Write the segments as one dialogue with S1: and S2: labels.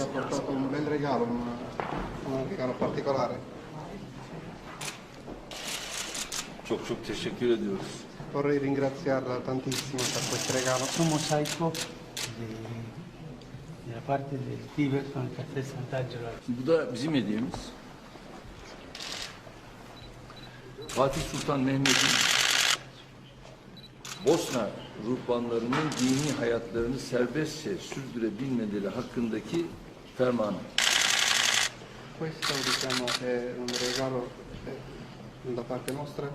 S1: ci ha portato un bel regalo, un, un regalo particolare.
S2: Çok çok teşekkür ediyoruz.
S1: Vorrei ringraziarla tantissimo per questo regalo.
S3: un mosaico de- della parte del Tibet con il caffè Sant'Angelo.
S2: Bu da bizim hediyemiz. Fatih Sultan Mehmet'in Bosna ruhbanlarının dini hayatlarını serbestçe sürdürebilmeleri hakkındaki fermanı.
S1: Questo diciamo, è un regalo eh, da parte nostra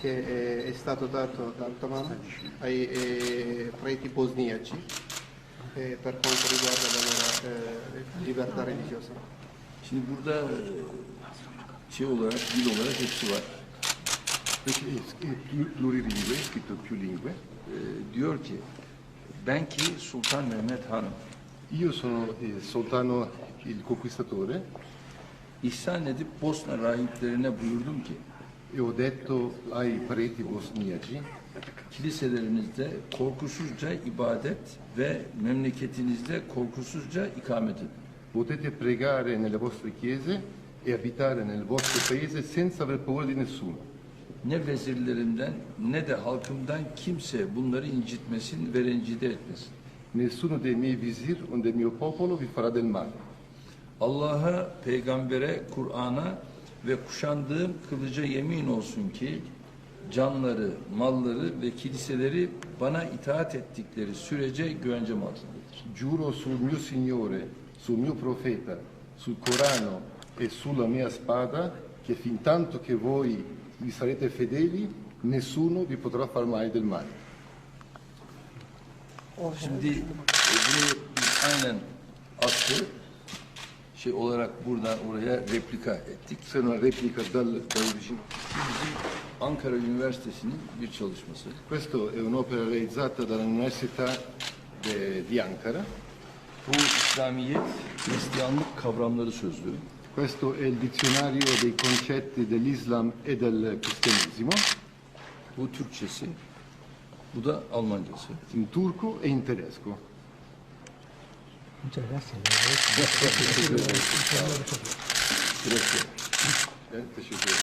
S1: che è, è stato dato da Altomano ai eh, preti bosniaci eh, per quanto riguarda la loro eh, libertà religiosa.
S2: Şimdi burada e, şey olarak, dil olarak hepsi var.
S4: Perché è plu- plurilingue, è scritto più lingue.
S2: E, diyor ki, ben ki Sultan Mehmet Hanım
S4: Io sono il sultano, il conquistatore,
S2: ihsan edip Bosna rahiplerine buyurdum ki,
S4: e ho detto ai preti bosniaci
S2: kiliselerinizde korkusuzca ibadet ve memleketinizde korkusuzca ikamet edin.
S4: potete pregare nelle vostre chiese e abitare nel vostro paese senza aver paura di nessuno.
S2: Ne vezirlerimden ne de halkımdan kimse bunları incitmesin ve rencide etmesin.
S4: Nessuno dei miei visir o del mio popolo vi farà del male.
S2: Allah'a, peygambere, Kur'an'a ve kuşandığım kılıca yemin olsun ki canları, malları ve kiliseleri bana itaat ettikleri sürece güvencem altındadır.
S4: Giuro sul mio Signore, sul mio profeta, sul Corano e sulla mia spada che fin tanto che voi vi sarete fedeli, nessuno vi potrà far mai del male.
S2: Şimdi e, bunu biz aynen aslı şey olarak buradan oraya replika ettik.
S4: Una replica dal, dall'origine.
S2: Bizim Ankara Üniversitesi'nin bir çalışması.
S4: Questa è un'opera realizzata dall'Università di Ankara.
S2: Bu İslamiyet, Hristiyanlık kavramları sözlüğü.
S4: Questo è il dizionario dei concetti dell'Islam e del cristianesimo,
S2: Bu Türkçesi, bu da Almancası.
S4: in turco e in tedesco.
S3: Muchas gracias.
S4: Teşekkür ederim.